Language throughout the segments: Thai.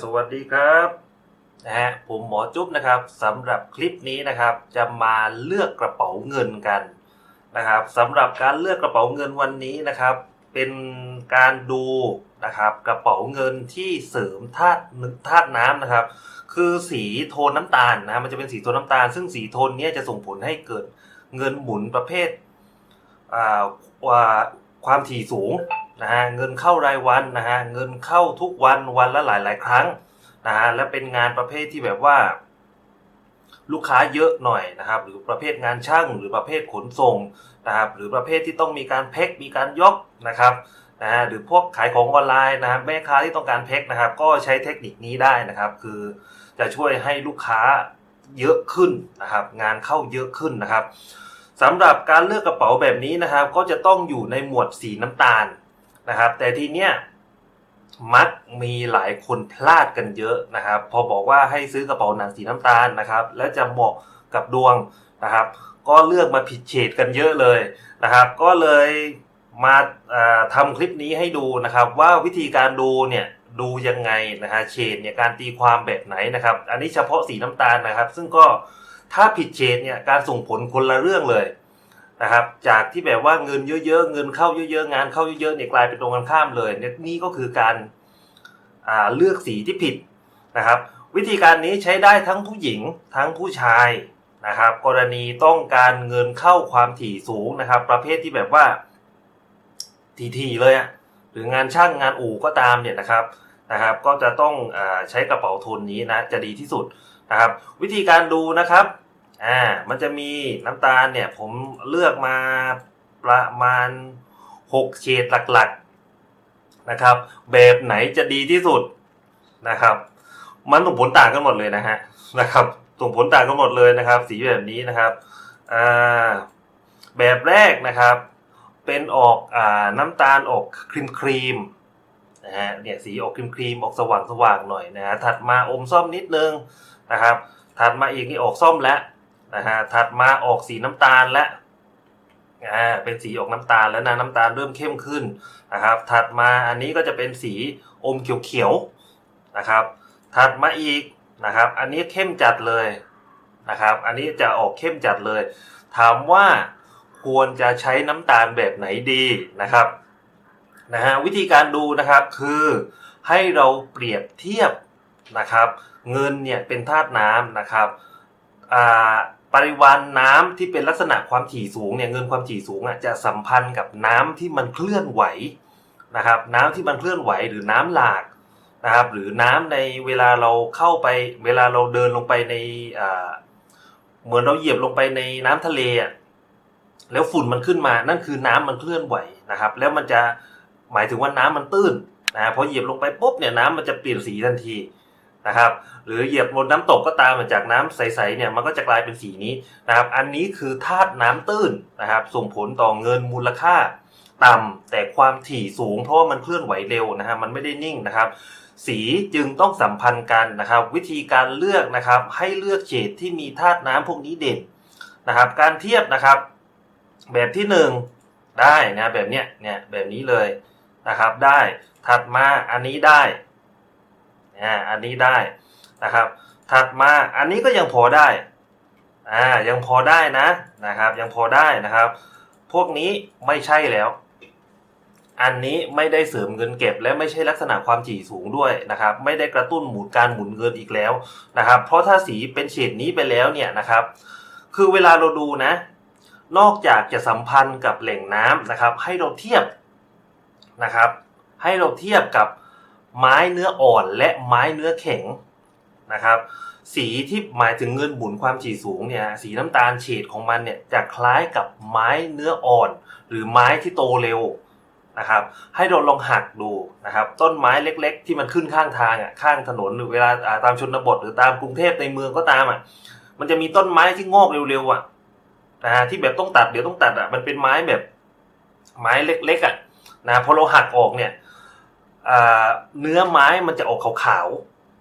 สวัสดีครับนะฮะผมหมอจุ๊บนะครับสำหรับคลิปนี้นะครับจะมาเลือกกระเป๋าเงินกันนะครับสำหรับการเลือกกระเป๋าเงินวันนี้นะครับ เป็นการดูนะครับกระเป๋าเงินที่เสริมธาตุธาตุน้ำนะครับ คือสีโทนน้ำตาลนะมันจะเป็นสีโทนน้ำตาล ซึ่งสีโทนนี้จะส่งผลให้เกิดเงินหมุนประเภทความถี่สูง นะฮะเงินเข้ารายวันนะฮะเงินเข้าทุกวันวันละหลายหลายครั้งนะฮะและเป็นงานประเภทที่แบบว่า ลูกค้าเยอะหน่อยนะครับ หรือประเภทงานช่างหรือประเภทขนส่งนะครับหรือประเภทที่ต้องมีการเพ็คมีการยกนะครับนะฮะหรือพวกขายของออนไลน์นะครับแม่ค้าที่ต้องการเพ็คนะครับ ก็ใช้เทคนิคนี้ได้นะครับ คือจะช่วยให้ลูกค้าเยอะขึ้นนะครับ งานเข้าเยอะขึ้นนะครับสำหรับการเลือกกระเป๋าแบบนี้นะครับ ก็จะต้องอยู่ในหมวดสีน้ำตาล นะครับ แต่ทีเนี้ยมักมีหลายคนพลาดกันเยอะนะครับ พอบอกว่าให้ซื้อกระเป๋าหนังสีน้ำตาลนะครับ แล้วจะเหมาะกับดวงนะครับ ก็เลือกมาผิดเฉดกันเยอะเลยนะครับ ก็เลยมาเอ่อทำคลิปนี้ให้ดูนะครับ ว่าวิธีการดูเนี่ยดูยังไงนะฮะเฉดเนี่ยการตีความแบบไหนนะครับ อันนี้เฉพาะสีน้ำตาลนะครับ ซึ่งก็ถ้าผิดเฉดเนี่ยการส่งผลคนละเรื่องเลย นะครับจากที่แบบว่าเงินเยอะๆเงินเข้าเยอะๆงานเข้าเยอะๆเนี่ยกลายเป็นตรงกันข้ามเลยเนี่ยนี่ก็คือการาเลือกสีที่ผิดนะครับ วิธีการนี้ใช้ได้ทั้งผู้หญิงทั้งผู้ชายนะครับ กรณีต้องการเงินเข้าความถี่สูงนะครับ ประเภทที่แบบว่าทีๆเลยอะหรืองานช่างงานอู่ก็ตามเนี่ยนะครับนะครับก็จะต้องอใช้กระเป๋าโทนนี้นะจะดีที่สุดนะครับ วิธีการดูนะครับ อ่า มันจะมีน้ำตาลเนี่ย ผมเลือกมาประมาณ 6 เฉดหลักๆนะครับ แบบไหนจะดีที่สุดนะครับ มันส่งผลต่างกันหมดเลยนะฮะนะครับส่งผลต่างกันหมดเลยนะครับ สีแบบนี้นะครับอ่าแบบแรกนะครับ เป็นออกอ่าน้ำตาลออกครีมครีมนะฮะเนี่ยสีออกครีมครีมออกสว่างสว่างหน่อยนะฮะถัดมาอมส้มนิดนึงนะครับถัดมาอีกนี่ออกส้มแล้ว นะฮะถัดมาออกสีน้ำตาลแล้วอ่าเป็นสีออกน้ำตาลแล้วนะน้ำตาลเริ่มเข้มขึ้นนะครับ ถัดมาอันนี้ก็จะเป็นสีอมเขียวๆนะครับ ถัดมาอีกนะครับ อันนี้เข้มจัดเลยนะครับ อันนี้จะออกเข้มจัดเลย ถามว่าควรจะใช้น้ำตาลแบบไหนดีนะครับนะฮะวิธีการดูนะครับคือให้เราเปรียบเทียบนะครับ เงินเนี่ยเป็นธาตุน้ำนะครับอ่า ปริมาณน้ำที่เป็นลักษณะความถี่สูงเนี่ยเงินความถี่สูงอะจะสัมพันธ์กับน้ำที่มันเคลื่อนไหวนะครับ น้ำที่มันเคลื่อนไหวหรือน้ำหลากนะครับ หรือน้ำในเวลาเราเข้าไป เวลาเราเดินลงไปในเหมือนเราเหยียบลงไปในน้ำทะเลอะแล้วฝุ่นมันขึ้นมานั่นคือน้ำมันเคลื่อนไหวนะครับ แล้วมันจะหมายถึงว่าน้ำมันตื้นนะพอเหยียบลงไปปุ๊บเนี่ยน้ำมันจะเปลี่ยนสีทันที นะครับ หรือเหยียบบนน้ำตกก็ตามมาจากน้ำใสๆเนี่ยมันก็จะกลายเป็นสีนี้นะครับ อันนี้คือธาตุน้ำตื้นนะครับ ส่งผลต่อเงินมูลค่าต่ำแต่ความถี่สูงเพราะว่ามันเคลื่อนไหวเร็วนะฮะมันไม่ได้นิ่งนะครับ สีจึงต้องสัมพันธ์กันนะครับ วิธีการเลือกนะครับ ให้เลือกเฉดที่มีธาตุน้ำพวกนี้เด่นนะครับ การเทียบนะครับ แบบที่หนึ่งได้นะแบบเนี้ยเนี่ยแบบนี้เลยนะครับ ได้ถัดมาอันนี้ได้ อ่าอันนี้ได้นะครับ ถัดมาอันนี้ก็ยังพอได้อ่ายังพอได้นะนะครับ ยังพอได้นะครับ พวกนี้ไม่ใช่แล้ว อันนี้ไม่ได้เสริมเงินเก็บ และไม่ใช่ลักษณะความถี่สูงด้วยนะครับ ไม่ได้กระตุ้นหมุนการหมุนเงินอีกแล้วนะครับ เพราะถ้าสีเป็นเฉดนี้ไปแล้วเนี่ยนะครับ คือเวลาเราดูนะ นอกจากจะสัมพันธ์กับแหล่งน้ำนะครับ ให้เราเทียบนะครับ ให้เราเทียบกับ ไม้เนื้ออ่อนและไม้เนื้อแข็งนะครับ สีที่หมายถึงเงินหมุนความถี่สูงเนี่ยสีน้ำตาลเฉดของมันเนี่ยจะคล้ายกับไม้เนื้ออ่อน หรือไม้ที่โตเร็วนะครับให้เราลองหักดูนะครับ ต้นไม้เล็ก ๆ ที่มันขึ้นข้างทางอะข้างถนนหรือเวลาตามชนบทหรือตามกรุงเทพในเมืองก็ตามอะมันจะมีต้นไม้ที่งอกเร็วๆอะนะฮะที่แบบต้องตัดเดี๋ยวต้องตัดอะมันเป็นไม้แบบไม้เล็กๆอะนะพอเราหักออกเนี่ย เนื้อไม้มันจะออกขาว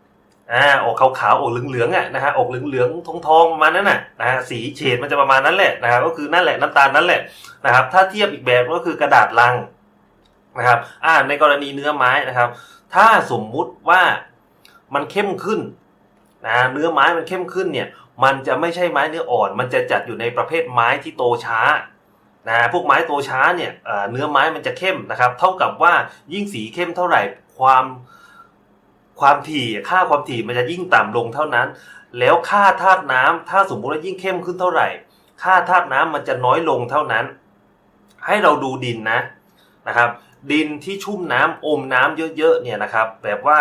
ๆอ่าออกขาวๆออกเหลืองๆอะนะฮะออกเหลืองๆทองๆประมาณนั้นน่ะนะฮะสีเฉดมันจะประมาณนั้นแหละนะครับก็คือนั่นแหละน้ำตาลนั่นแหละนะครับ ถ้าเทียบอีกแบบก็คือกระดาษลังนะครับอ่าในกรณีเนื้อไม้นะครับ ถ้าสมมุติว่ามันเข้มขึ้นนะเนื้อไม้มันเข้มขึ้นเนี่ย มันจะไม่ใช่ไม้เนื้ออ่อน มันจะจัดอยู่ในประเภทไม้ที่โตช้า นะพวกไม้โตช้าเนี่ยเนื้อไม้มันจะเข้มนะครับ เท่ากับว่ายิ่งสีเข้มเท่าไหร่ความความถี่ค่าความถี่มันจะยิ่งต่ำลงเท่านั้น แล้วค่าธาตุน้ำถ้าสมมุติว่ายิ่งเข้มขึ้นเท่าไหร่ ค่าธาตุน้ำมันจะน้อยลงเท่านั้น ให้เราดูดินนะนะครับ ดินที่ชุ่มน้ำอมน้ำเยอะๆเนี่ยนะครับ แบบว่า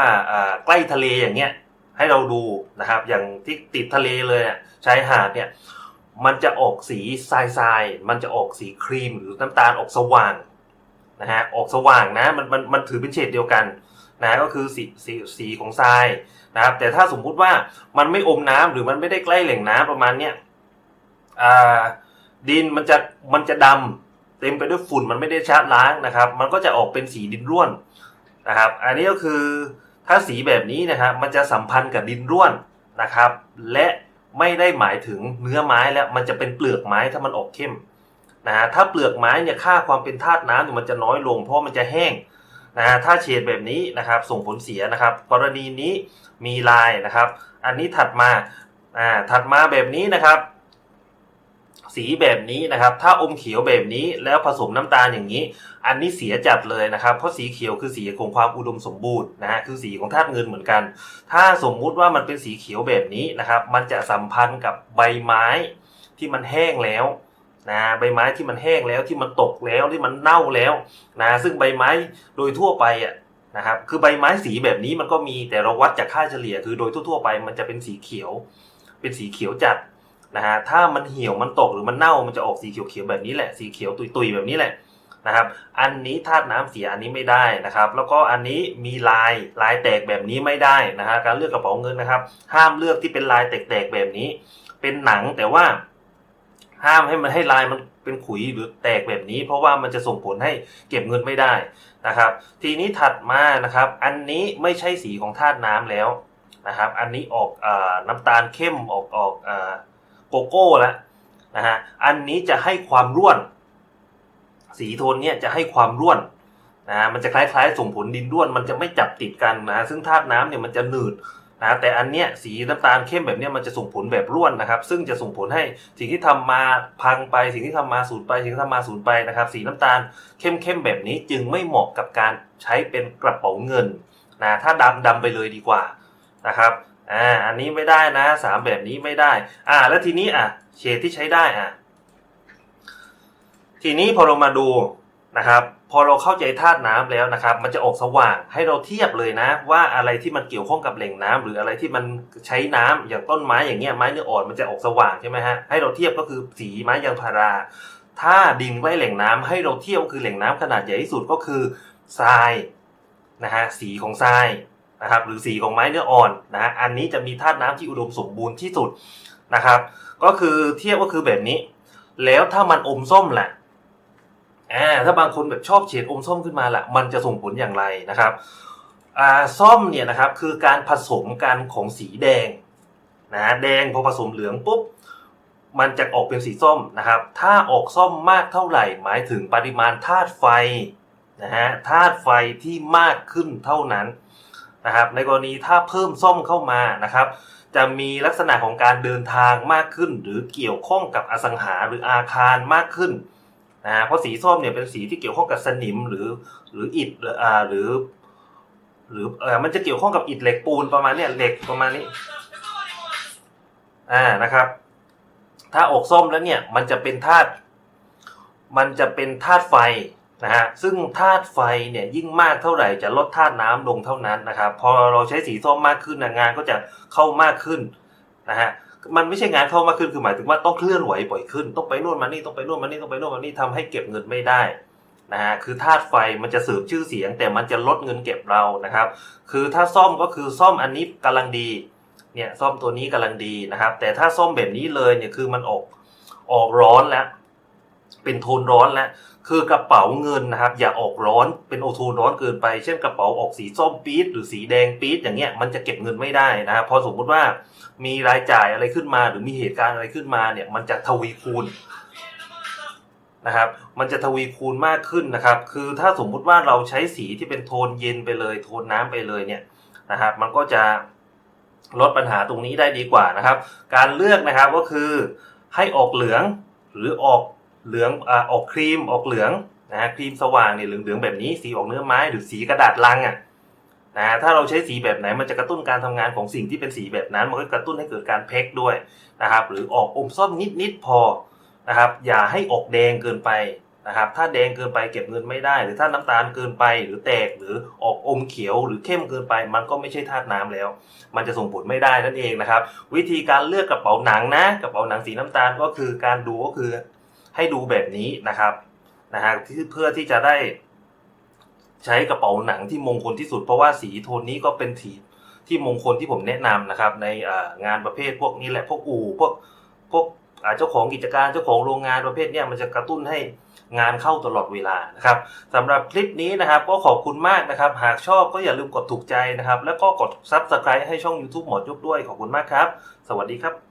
ใกล้ทะเลอย่างเงี้ยให้เราดูนะครับ อย่างที่ติดทะเลเลยอะชายหาดเนี่ย มันจะออกสีทรายทรายๆมันจะออกสีครีมหรือน้ำตาลออกสว่างนะฮะออกสว่างนะมันมันมันถือเป็นเฉดเดียวกันนะก็คือสีสีสีของทรายนะครับแต่ถ้าสมมุติว่ามันไม่อมน้ำหรือมันไม่ได้ใกล้แหล่งน้ำประมาณเนี้ยดินมันจะมันจะดำเต็มไปด้วยฝุ่นมันไม่ได้ชาร์จล้างนะครับ มันก็จะออกเป็นสีดินร่วนนะครับ อันนี้ก็คือถ้าสีแบบนี้นะครับมันจะสัมพันธ์กับดินร่วนนะครับ และ ไม่ได้หมายถึงเนื้อไม้แล้วมันจะเป็นเปลือกไม้ถ้ามันออกเข้มนะฮะถ้าเปลือกไม้เนี่ยค่าความเป็นธาตุน้ำเนี่ยมันจะน้อยลง เพราะมันจะแห้งนะฮะถ้าเฉดแบบนี้นะครับส่งผลเสียนะครับ กรณีนี้มีลายนะครับ อันนี้ถัดมาอ่าถัดมาแบบนี้นะครับ สีแบบนี้นะครับ ถ้าอมเขียวแบบนี้แล้วผสมน้ำตาลอย่างนี้ อันนี้เสียจัดเลยนะครับ เพราะสีเขียวคือสีของความอุดมสมบูรณ์นะฮะคือสีของธาตุเงินเหมือนกัน ถ้าสมมุติว่ามันเป็นสีเขียวแบบนี้นะครับ มันจะสัมพันธ์กับใบไม้ที่มันแห้งแล้วนะใบไม้ที่มันแห้งแล้วที่มันตกแล้วที่มันเน่าแล้วนะซึ่งใบไม้โดยทั่วไปอะนะครับคือใบไม้สีแบบนี้มันก็มีแต่เราวัดจากค่าเฉลี่ยคือโดยทั่วๆไปมันจะเป็นสีเขียว เป็นสีเขียวจัด นะฮะถ้ามันเหี่ยวมันตกหรือมันเน่ามันจะออกสีเขียวๆแบบนี้แหละสีเขียวตุยๆแบบนี้แหละนะครับ อันนี้ธาตุน้ำเสียอันนี้ไม่ได้นะครับ แล้วก็อันนี้มีลายลายแตกแบบนี้ไม่ได้นะฮะการเลือกกระเป๋าเงินนะครับ ห้ามเลือกที่เป็นลายแตกๆแบบนี้ เป็นหนังแต่ว่า ห้ามให้มันให้ลายมันเป็นขุยหรือแตกแบบนี้ เพราะว่ามันจะส่งผลให้เก็บเงินไม่ได้นะครับ ทีนี้ถัดมานะครับ อันนี้ไม่ใช่สีของธาตุน้ำแล้วนะครับ อันนี้ออกอน้ำตาลเข้มออกออกอ โกโก้แล้วนะฮะอันนี้จะให้ความร่วน สีโทนเนี่ยจะให้ความร่วนนะมันจะคล้ายๆส่งผลดินร่วน มันจะไม่จับติดกันนะซึ่งธาตุน้ำเนี่ยมันจะหนืดนะแต่อันเนี้ยสีน้ำตาลเข้มแบบเนี้ยมันจะส่งผลแบบร่วนนะครับ ซึ่งจะส่งผลให้สิ่งที่ทำมาพังไปสิ่งที่ทำมาสูญไปสิ่งที่ทำมาสูญไปนะครับ สีน้ำตาลเข้มๆแบบนี้จึงไม่เหมาะกับการใช้เป็นกระเป๋าเงินนะถ้าดำดำไปเลยดีกว่านะครับ อ่า อันนี้ไม่ได้นะสามแบบนี้ไม่ได้ อ่า แล้วทีนี้อะ เฉดที่ใช้ได้อะ ทีนี้พอเรามาดูนะครับ พอเราเข้าใจธาตุน้ำแล้วนะครับ มันจะออกสว่างให้เราเทียบเลยนะ ว่าอะไรที่มันเกี่ยวข้องกับแหล่งน้ำหรืออะไรที่มันใช้น้ำอย่างต้นไม้อย่างเงี้ยไม้เนื้ออ่อนมันจะออกสว่างใช่ไหมฮะให้เราเทียบก็คือสีไม้ยางพารา ถ้าดินใกล้แหล่งน้ำให้เราเทียบก็คือแหล่งน้ำขนาดใหญ่ที่สุดก็คือทรายนะฮะสีของทราย นะครับหรือสีของไม้เนื้ออ่อนนะฮะอันนี้จะมีธาตุน้ำที่อุดมสมบูรณ์ที่สุดนะครับ ก็คือเทียบก็คือแบบนี้ แล้วถ้ามันอมส้มแหละอ่าถ้าบางคนแบบชอบเฉดอมส้มขึ้นมาละมันจะส่งผลอย่างไรนะครับอ่าส้มเนี่ยนะครับคือการผสมกันของสีแดงนะแดงพอผสมเหลืองปุ๊บมันจะออกเป็นสีส้มนะครับ ถ้าออกส้มมากเท่าไหร่ หมายถึงปริมาณธาตุไฟนะฮะธาตุไฟที่มากขึ้นเท่านั้น นะครับในกรณีถ้าเพิ่มส้มเข้ามานะครับ จะมีลักษณะของการเดินทางมากขึ้น หรือเกี่ยวข้องกับอสังหาหรืออาคารมากขึ้นนะฮะเพราะสีส้มเนี่ยเป็นสีที่เกี่ยวข้องกับสนิมหรือหรืออิฐหรืออ่าหรือหรือเออมันจะเกี่ยวข้องกับอิฐเหล็กปูนประมาณเนี้ยเหล็กประมาณนี้อ่านะครับ ถ้าอกส้มแล้วเนี่ยมันจะเป็นธาตุมันจะเป็นธาตุไฟ นะฮะซึ่งธาตุไฟเนี่ยยิ่งมากเท่าไหร่จะลดธาตุน้ำลงเท่านั้นนะครับพอเราใช้สีส้มมากขึ้นงานก็จะเข้ามากขึ้นนะฮะมันไม่ใช่งานเข้ามากขึ้นคือหมายถึงว่าต้องเคลื่อนไหวบ่อยขึ้น ต้องไปนู่นมานี่ต้องไปนู่นมานี่ต้องไปนู่นมานี่ทำให้เก็บเงินไม่ได้นะฮะคือธาตุไฟมันจะเสริมชื่อเสียง แต่มันจะลดเงินเก็บเรานะครับ คือถ้าซ่อมก็คือซ่อมอันนี้กำลังดีเนี่ยซ่อมตัวนี้กำลังดีนะครับ แต่ถ้าซ่อมแบบนี้เลยเนี่ยคือมันออกออกร้อนแล้วเป็นโทนร้อนแล้ว คือกระเป๋าเงินนะครับ อย่าออกร้อนเป็นโอโทนร้อนเกินไป เช่นกระเป๋าออกสีส้มปี๊ดหรือสีแดงปี๊ดอย่างเงี้ยมันจะเก็บเงินไม่ได้นะครับพอสมมุติว่ามีรายจ่ายอะไรขึ้นมา หรือมีเหตุการณ์อะไรขึ้นมาเนี่ยมันจะทวีคูณนะครับ มันจะทวีคูณมากขึ้นนะครับ คือถ้าสมมุติว่าเราใช้สีที่เป็นโทนเย็นไปเลย โทนน้ำไปเลยเนี่ยนะครับ มันก็จะลดปัญหาตรงนี้ได้ดีกว่านะครับ การเลือกนะครับก็คือให้ออกเหลืองหรือออก เหลืองอ่าออกครีมออกเหลืองนะฮะครีมสว่างเนี่ยเหลืองๆแบบนี้สีออกเนื้อไม้หรือสีกระดาษลังอะนะถ้าเราใช้สีแบบไหนมันจะกระตุ้นการทำงานของสิ่งที่เป็นสีแบบนั้น มันก็กระตุ้นให้เกิดการเพกด้วยนะครับ หรือออกอมส้มนิดๆพอนะครับ อย่าให้ออกแดงเกินไปนะครับ ถ้าแดงเกินไปเก็บเงินไม่ได้ หรือถ้าน้ำตาลเกินไป หรือแตกหรือออกอมเขียว หรือเข้มเกินไป มันก็ไม่ใช่ธาตุน้ำแล้ว มันจะส่งผลไม่ได้นั่นเองนะครับ วิธีการเลือกกระเป๋าหนังนะกระเป๋าหนังสีน้ำตาลก็คือการดูก็คือ ให้ดูแบบนี้นะครับนะฮะเพื่อที่จะได้ใช้กระเป๋าหนังที่มงคลที่สุด เพราะว่าสีโทนนี้ก็เป็นสีที่มงคลที่ผมแนะนำนะครับ ในงานประเภทพวกนี้แหละพวกอู่พวกพวกเจ้าของกิจการเจ้าของโรงงานประเภทนี้มันจะกระตุ้นให้งานเข้าตลอดเวลานะครับสำหรับคลิปนี้นะครับก็ขอบคุณมากนะครับ หากชอบก็อย่าลืมกดถูกใจนะครับ แล้วก็กด Subscribe ให้ช่อง YouTube หมอจุ๊บด้วยขอบคุณมากครับ สวัสดีครับ